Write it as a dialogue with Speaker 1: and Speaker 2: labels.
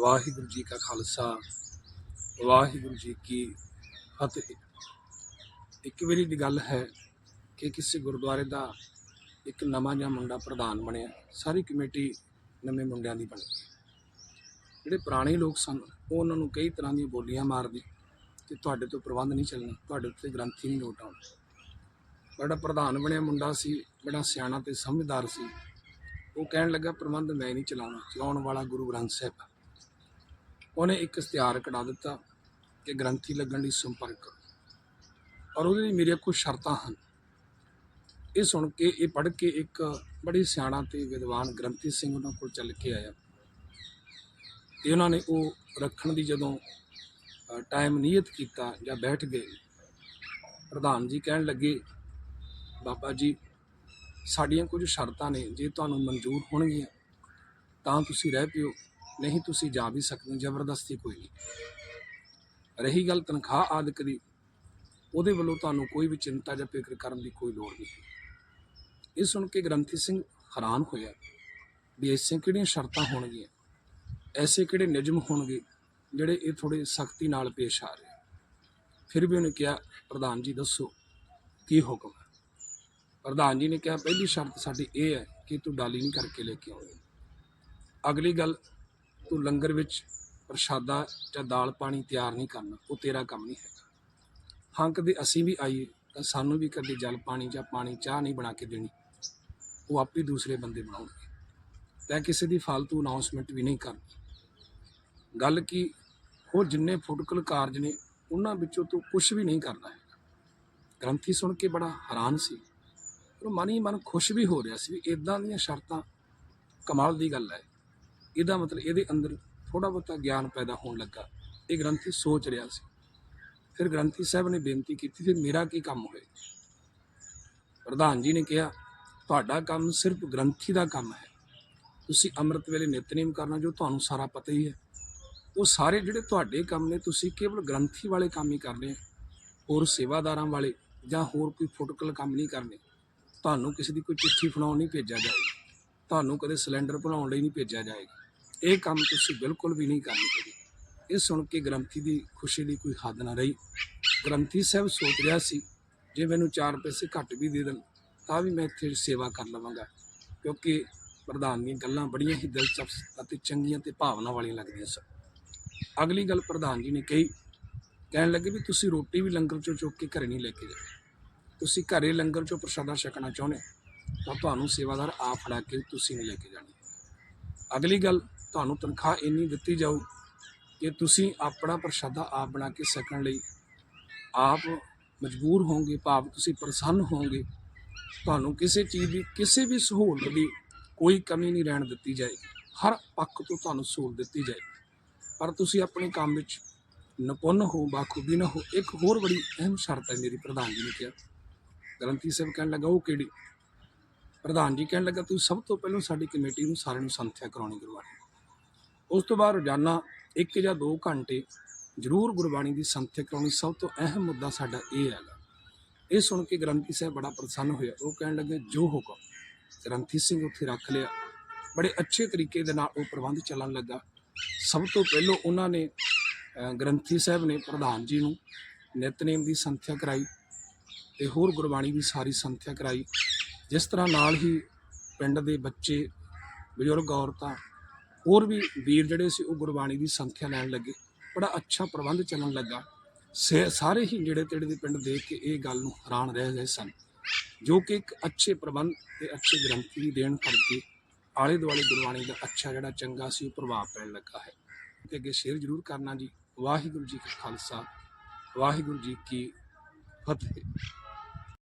Speaker 1: ਵਾਹਿਗੁਰੂ ਜੀ ਕਾ ਖਾਲਸਾ, ਵਾਹਿਗੁਰੂ ਜੀ ਕੀ ਫਤਿਹ। ਇੱਕ ਵਾਰੀ ਦੀ ਗੱਲ ਹੈ ਕਿ ਕਿਸੇ ਗੁਰਦੁਆਰੇ ਦਾ ਇੱਕ ਨਵਾਂ ਜਿਹਾ ਮੁੰਡਾ ਪ੍ਰਧਾਨ ਬਣਿਆ, ਸਾਰੀ ਕਮੇਟੀ ਨਵੇਂ ਮੁੰਡਿਆਂ ਦੀ ਬਣੀ। ਜਿਹੜੇ ਪੁਰਾਣੇ ਲੋਕ ਸਨ, ਉਹ ਉਹਨਾਂ ਨੂੰ ਕਈ ਤਰ੍ਹਾਂ ਦੀਆਂ ਬੋਲੀਆਂ ਮਾਰਦੇ ਕਿ ਤੁਹਾਡੇ ਤੋਂ ਪ੍ਰਬੰਧ ਨਹੀਂ ਚੱਲਣਾ, ਤੁਹਾਡੇ ਉੱਤੇ ਗ੍ਰੰਥੀ ਨਹੀਂ ਲੋਟ ਆਉਣਾ। ਬੜਾ ਪ੍ਰਧਾਨ ਬਣਿਆ ਮੁੰਡਾ ਸੀ, ਬੜਾ ਸਿਆਣਾ ਤੇ ਸਮਝਦਾਰ ਸੀ। ਉਹ ਕਹਿਣ ਲੱਗਾ, ਪ੍ਰਬੰਧ ਮੈਂ ਨਹੀਂ ਚਲਾਉਣਾ, ਚਲਾਉਣ ਵਾਲਾ ਗੁਰੂ ਗ੍ਰੰਥ ਸਾਹਿਬ ਉਹਨੇ ਇੱਕ ਇਸ਼ਤਿਹਾਰ ਕਢਾ ਦਿੱਤਾ ਕਿ ਗ੍ਰੰਥੀ ਲੱਗਣ ਲਈ ਸੰਪਰਕ। ਕਰੋ ਔਰ ਉਹਦੇ ਲਈ ਮੇਰੀਆਂ ਕੁਝ ਸ਼ਰਤਾਂ ਹਨ। ਇਹ ਸੁਣ ਕੇ, ਇਹ ਪੜ੍ਹ ਕੇ ਇੱਕ ਬੜੀ ਸਿਆਣਾ ਤੇ ਵਿਦਵਾਨ ਗ੍ਰੰਥੀ ਸਿੰਘ ਉਹਨਾਂ ਕੋਲ ਚੱਲ ਕੇ ਆਇਆ। ਤੇ ਉਹਨਾਂ ਨੇ ਉਹ ਰੱਖਣ ਦੀ ਜਦੋਂ ਟਾਈਮ ਨਿਯਤ ਕੀਤਾ ਜਾਂ ਬੈਠ ਗਏ, ਪ੍ਰਧਾਨ ਜੀ ਕਹਿਣ ਲੱਗੇ, ਬਾਬਾ ਜੀ, ਸਾਡੀਆਂ ਕੁਝ ਸ਼ਰਤਾਂ ਨੇ, ਜੇ ਤੁਹਾਨੂੰ ਮਨਜ਼ੂਰ ਹੋਣਗੀਆਂ, ਤਾਂ ਤੁਸੀਂ ਰਹਿ ਪਿਓ। ਨਹੀਂ ਤੁਸੀਂ ਜਾ ਵੀ ਸਕਦੇ ਹੋ, ਜ਼ਬਰਦਸਤੀ ਕੋਈ ਨਹੀਂ। ਰਹੀ ਗੱਲ ਤਨਖਾਹ ਆਦਿਕ ਦੀ ਉਹਦੇ ਵੱਲੋਂ ਤੁਹਾਨੂੰ ਕੋਈ ਵੀ ਚਿੰਤਾ ਜਾਂ ਫਿਕਰ ਕਰਨ ਦੀ ਕੋਈ ਲੋੜ ਨਹੀਂ। ਇਹ ਸੁਣ ਕੇ ਗ੍ਰੰਥੀ ਸਿੰਘ ਹੈਰਾਨ ਹੋਇਆ ਵੀ ਐਸੇ ਕਿਹੜੀਆਂ ਸ਼ਰਤਾਂ ਹੋਣਗੀਆਂ ਐਸੇ ਕਿਹੜੇ ਨਿਯਮ ਹੋਣਗੇ ਜਿਹੜੇ ਇਹ ਥੋੜੇ ਸਖਤੀ ਨਾਲ ਪੇਸ਼ ਆ ਰਹੇ। ਫਿਰ ਵੀ ਉਹਨੇ ਕਿਹਾ ਪ੍ਰਧਾਨ ਜੀ ਦੱਸੋ ਕੀ ਹੁਕਮ ਹੈ? ਪ੍ਰਧਾਨ ਜੀ ਨੇ ਕਿਹਾ ਪਹਿਲੀ ਸ਼ਰਤ ਸਾਡੀ ਇਹ ਹੈ ਕਿ ਤੂੰ ਡਾਲੀ ਨਹੀਂ ਕਰਕੇ ਲੈ ਕੇ ਆਉਣੀ ਅਗਲੀ ਗੱਲ ਤੂੰ ਲੰਗਰ ਵਿੱਚ ਪ੍ਰਸ਼ਾਦਾ ਜਾਂ ਦਾਲ ਪਾਣੀ ਤਿਆਰ ਨਹੀਂ ਕਰਨਾ, ਉਹ ਤੇਰਾ ਕੰਮ ਨਹੀਂ ਹੈਗਾ। ਹਾਂ, ਕਦੇ ਅਸੀਂ ਵੀ ਆਈਏ ਤਾਂ ਸਾਨੂੰ ਵੀ ਕਦੇ ਜਲ ਪਾਣੀ ਜਾਂ ਪਾਣੀ ਚਾਹ ਨਹੀਂ ਬਣਾ ਕੇ ਦੇਣੀ, ਉਹ ਆਪੇ ਦੂਸਰੇ ਬੰਦੇ ਬਣਾਉਣਗੇ। ਤਾਂ ਕਿਸੇ ਦੀ ਫालतू ਅਨਾਉਂਸਮੈਂਟ ਵੀ ਨਹੀਂ ਕਰਨੀ। ਗੱਲ ਕੀ ਹੋਰ ਜਿੰਨੇ ਫੁਟਕਲ ਕਾਰਜ ਨੇ, ਉਹਨਾਂ ਵਿੱਚੋਂ ਤੂੰ ਕੁਝ ਵੀ ਨਹੀਂ ਕਰਨਾ ਹੈ ਗ੍ਰੰਥੀ ਸੁਣ ਕੇ ਬੜਾ ਹੈਰਾਨ ਸੀ, ਪਰ ਮਨ ਹੀ ਮਨ ਖੁਸ਼ ਵੀ ਹੋ ਰਿਹਾ ਸੀ ਵੀ ਇਦਾਂ ਦੀਆਂ ਸ਼ਰਤਾਂ ਕਮਾਲ ਦੀ ਗੱਲ ਹੈ। ਇਹਦਾ ਮਤਲਬ ਇਹਦੇ ਅੰਦਰ ਥੋੜਾ ਬਹੁਤਾ ਗਿਆਨ ਪੈਦਾ ਹੋਣ ਲੱਗਾ। ਇਹ ਗ੍ਰੰਥੀ ਸੋਚ ਰਿਹਾ ਸੀ। ਫਿਰ ਗ੍ਰੰਥੀ ਸਾਹਿਬ ਨੇ ਬੇਨਤੀ ਕੀਤੀ, ਫਿਰ ਮੇਰਾ ਕੀ ਕੰਮ ਹੋਏ? ਪ੍ਰਧਾਨ ਜੀ ਨੇ ਕਿਹਾ, ਤੁਹਾਡਾ ਕੰਮ ਸਿਰਫ ਗ੍ਰੰਥੀ ਦਾ ਕੰਮ ਹੈ। ਤੁਸੀਂ ਅੰਮ੍ਰਿਤ ਵੇਲੇ ਨਿਤਨੇਮ ਕਰਨਾ ਜੋ ਤੁਹਾਨੂੰ ਸਾਰਾ ਪਤਾ ਹੀ ਹੈ। ਉਹ ਸਾਰੇ ਜਿਹੜੇ ਤੁਹਾਡੇ ਕੰਮ ਨੇ, ਤੁਸੀਂ ਕੇਵਲ ਗ੍ਰੰਥੀ ਵਾਲੇ ਕੰਮ ਹੀ ਕਰਨੇ ਹੋਰ ਸੇਵਾਦਾਰਾਂ ਵਾਲੇ ਜਾਂ ਹੋਰ ਕੋਈ ਫੁਟਕਲ ਕੰਮ ਨਹੀਂ ਕਰਨੇ। ਤੁਹਾਨੂੰ ਕਿਸੇ ਦੀ ਕੋਈ ਚਿੱਠੀ ਫੜਾਉਣ ਨਹੀਂ ਭੇਜਿਆ ਜਾਏਗਾ। ਤੁਹਾਨੂੰ ਕਦੇ ਸਿਲੰਡਰ ਭਰਾਉਣ ਲਈ ਨਹੀਂ ਭੇਜਿਆ ਜਾਏਗਾ। ਇਹ ਕੰਮ ਤੁਸੀਂ ਬਿਲਕੁਲ ਵੀ ਨਹੀਂ ਕਰਨੇ ਚਾਹੀਦੇ ਇਹ ਸੁਣ ਕੇ ਗ੍ਰੰਥੀ ਦੀ ਖੁਸ਼ੀ ਦੀ ਕੋਈ ਹੱਦ ਨਾ ਰਹੀ। ਗ੍ਰੰਥੀ ਸਾਹਿਬ ਸੋਚ ਰਿਹਾ ਸੀ, ਜੇ ਮੈਨੂੰ 4 ਪੈਸੇ ਘੱਟ ਵੀ ਦੇ ਦੇਣ, ਤਾਂ ਵੀ ਮੈਂ ਇੱਥੇ ਸੇਵਾ ਕਰ ਲਵਾਂਗਾ। ਕਿਉਂਕਿ ਪ੍ਰਧਾਨ ਦੀਆਂ ਗੱਲਾਂ ਬੜੀਆਂ ਹੀ ਦਿਲਚਸਪ ਅਤੇ ਚੰਗੀਆਂ ਤੇ ਭਾਵਨਾ ਵਾਲੀਆਂ ਲੱਗਦੀਆਂ ਸਨ। ਅਗਲੀ ਗੱਲ ਪ੍ਰਧਾਨ ਜੀ ਨੇ ਕਹੀ, ਕਹਿਣ ਲੱਗੇ ਵੀ ਤੁਸੀਂ ਰੋਟੀ ਵੀ ਲੰਗਰ ਚੋਂ ਚੁੱਕ ਕੇ ਘਰੇ ਨਹੀਂ ਲੈ ਕੇ ਜਾਣੀ ਤੁਸੀਂ ਘਰੇ ਲੰਗਰ ਚੋਂ ਪ੍ਰਸ਼ਾਦਾ ਛਕਣਾ ਚਾਹੁੰਦੇ ਹੋ, ਤਾਂ ਤੁਹਾਨੂੰ ਸੇਵਾਦਾਰ ਆਪ ਫੜਾ ਕੇ ਤੁਸੀਂ ਨਹੀਂ ਲੈ ਕੇ ਜਾਣੀ। ਅਗਲੀ ਗੱਲ ਤੁਹਾਨੂੰ ਤਨਖਾਹ ਇੰਨੀ ਦਿੱਤੀ ਜਾਊ ਕਿ ਤੁਸੀਂ ਆਪਣਾ ਪ੍ਰਸ਼ਾਦਾ ਆਪ ਬਣਾ ਕੇ ਸਕਣ ਲਈ ਆਪ ਮਜਬੂਰ ਹੋਵੋਗੇ, ਭਾਵ ਤੁਸੀਂ ਪ੍ਰਸੰਨ ਹੋਵੋਗੇ। ਤੁਹਾਨੂੰ ਕਿਸੇ ਚੀਜ਼ ਦੀ, ਕਿਸੇ ਵੀ ਸਹੂਲਤ ਦੀ ਕੋਈ ਕਮੀ ਨਹੀਂ ਰਹਿਣ ਦਿੱਤੀ ਜਾਏਗੀ। ਹਰ ਪੱਖ ਤੋਂ ਤੁਹਾਨੂੰ ਸਹੂਲਤ ਦਿੱਤੀ ਜਾਏਗੀ। ਪਰ ਤੁਸੀਂ ਆਪਣੇ ਕੰਮ ਵਿੱਚ ਨਿਪੁੰਨ ਹੋ, ਬਾਖੂਬੀ ਨਾ ਹੋ, ਇੱਕ ਹੋਰ ਬੜੀ ਅਹਿਮ ਸ਼ਰਤ ਹੈ ਮੇਰੀ, ਪ੍ਰਧਾਨ ਜੀ ਨੇ ਕਿਹਾ। ਗ੍ਰੰਥੀ ਸਾਹਿਬ ਕਹਿਣ ਲੱਗਾ, ਉਹ ਕਿਹੜੀ? ਪ੍ਰਧਾਨ ਜੀ ਕਹਿਣ ਲੱਗਾ, ਤੁਸੀਂ ਸਭ ਤੋਂ ਪਹਿਲਾਂ ਸਾਡੀ ਕਮੇਟੀ ਨੂੰ ਸਾਰਿਆਂ ਨੂੰ ਸੰਥਿਆ ਕਰਾਉਣੀ ਗੁਰਬਾਣੀ ਉਸ ਤੋਂ ਬਾਅਦ ਰੋਜ਼ਾਨਾ ਇੱਕ ਜਾਂ ਦੋ ਘੰਟੇ ਜ਼ਰੂਰ ਗੁਰਬਾਣੀ ਦੀ ਸੰਥਿਆ ਕਰਾਉਣੀ ਸਭ ਤੋਂ ਅਹਿਮ ਮੁੱਦਾ ਸਾਡਾ ਇਹ ਹੈਗਾ। ਇਹ ਸੁਣ ਕੇ ਗ੍ਰੰਥੀ ਸਾਹਿਬ ਬੜਾ ਪ੍ਰਸੰਨ ਹੋਇਆ। ਉਹ ਕਹਿਣ ਲੱਗੇ, ਜੋ ਹੁਕਮ ਗ੍ਰੰਥੀ ਸਿੰਘ ਉੱਥੇ ਰੱਖ ਲਿਆ, ਬੜੇ ਅੱਛੇ ਤਰੀਕੇ ਦੇ ਨਾਲ ਉਹ ਪ੍ਰਬੰਧ ਚੱਲਣ ਲੱਗਾ। ਸਭ ਤੋਂ ਪਹਿਲਾਂ ਉਹਨਾਂ ਨੇ ਗ੍ਰੰਥੀ ਸਾਹਿਬ ਨੇ ਪ੍ਰਧਾਨ ਜੀ ਨੂੰ ਨਿਤਨੇਮ ਦੀ ਸੰਥਿਆ ਕਰਾਈ ਤੇ ਹੋਰ ਗੁਰਬਾਣੀ ਦੀ ਸਾਰੀ ਸੰਥਿਆ ਕਰਾਈ। ਜਿਸ ਤਰ੍ਹਾਂ ਨਾਲ ਹੀ ਪਿੰਡ ਦੇ ਬੱਚੇ, ਬਜ਼ੁਰਗ ਔਰਤਾਂ ਹੋਰ ਵੀ ਵੀਰ ਜਿਹੜੇ ਸੀ ਉਹ ਗੁਰਬਾਣੀ ਦੀ ਸੰਥਿਆ ਲੈਣ ਲੱਗੇ। ਬੜਾ ਅੱਛਾ ਪ੍ਰਬੰਧ ਚੱਲਣ ਲੱਗਾ। ਸੇ- ਸਾਰੇ ਹੀ ਨੇੜੇ ਤੇੜੇ ਦੇ ਪਿੰਡ ਦੇਖ ਕੇ ਇਹ ਗੱਲ ਨੂੰ ਹੈਰਾਨ ਰਹਿ ਗਏ ਸਨ, ਜੋ ਕਿ ਇੱਕ ਅੱਛੇ ਪ੍ਰਬੰਧ ਤੇ ਅੱਛੇ ਗ੍ਰੰਥੀ ਦੀ ਦੇਣ ਕਰਕੇ ਆਲੇ ਦੁਆਲੇ ਗੁਰਬਾਣੀ ਦਾ ਅੱਛਾ ਜਿਹੜਾ ਚੰਗਾ ਸੀ ਉਹ ਪ੍ਰਭਾਵ ਪੈਣ ਲੱਗਾ ਹੈ। ਤੇ ਅੱਗੇ ਸ਼ੇਅਰ ਜ਼ਰੂਰ ਕਰਨਾ ਜੀ। ਵਾਹਿਗੁਰੂ ਜੀ ਕਾ ਖਾਲਸਾ, ਵਾਹਿਗੁਰੂ ਜੀ ਕੀ ਫਤਿਹ।